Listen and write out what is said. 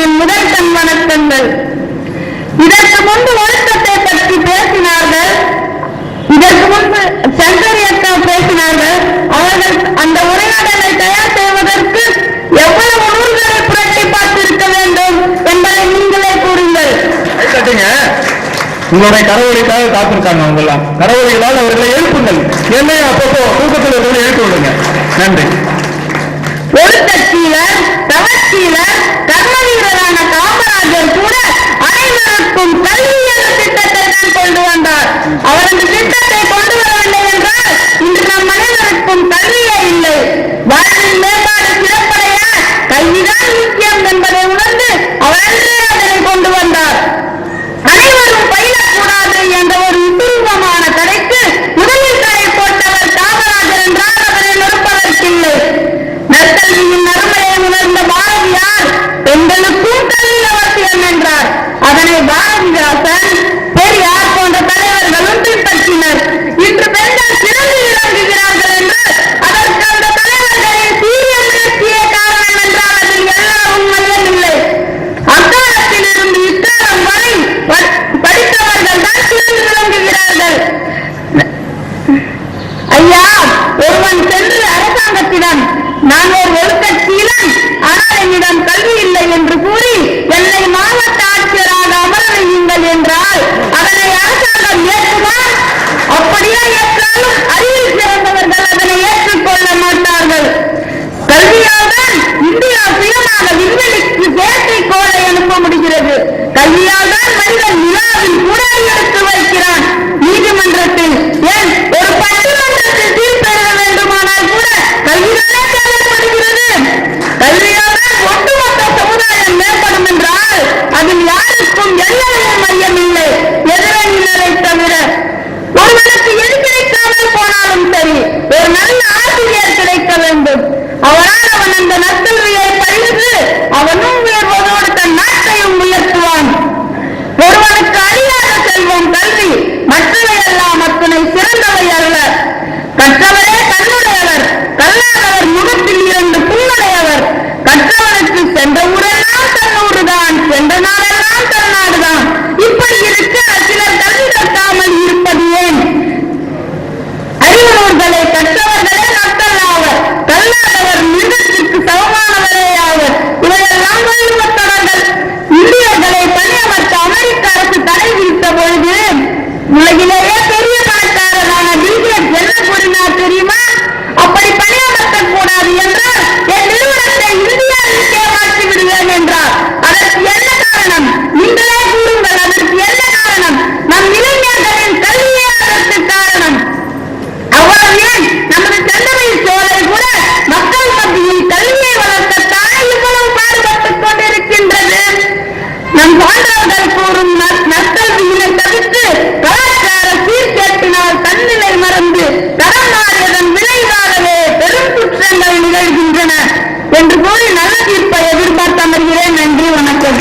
என் முதல் கண் வணக்கங்கள். இதற்கு முன்பு ஒழுக்கத்தை பற்றி பேசினார்கள். இதற்கு முன்பு சங்கரி அக்கா பேசினார்கள். அவர்கள் அந்த உரையாடலை தயார் செய்வதற்கு எவ்வளவு நூல்களை புரட்டி பார்த்திருக்க வேண்டும் என்பதை நீங்களே கூறுங்கள். உங்களுடைய கடவுளுக்காக காத்திருக்காங்க அவங்க எல்லாம் கடவுளிகளால் அவர்களை எழுப்புங்கள். என்னையும் அப்பப்போ தூக்கத்தில் இருக்கிற எழுப்பி விடுங்க. நன்றி. ஒழுக்கச்சீலர் தவச்சீலர் கர்ம வீரரான காம என்று கூறி எல்லை மாவட்ட ஆட்சியராக அமர வையுங்கள் என்றால் அதனை அரசாங்கம் ஏற்றுமா அப்படியே ஏற்றாலும் அறிவில் சிறந்தவர்கள் அதனை ஏற்றுக்கொள்ள மாட்டார்கள். கல்வியால்தான் இந்தியா சுயமாக விண்வெளிக்கு செயற்கை கோளை அனுப்ப முடிகிறது. கல்வியால்தான் மனிதன் நிலாவில் கூட ஒருவனுக்கு எது கிடைக்காமல் போனாலும் சரி ஒரு நல்ல ஆசிரியர் கிடைக்க வேண்டும். அவரால் அவன் அந்த நட்பு lagi naik என்று கூறி நல்ல தீர்ப்பை எதிர்பார்த்து அமர்கிறேன் நன்றி வணக்கம்.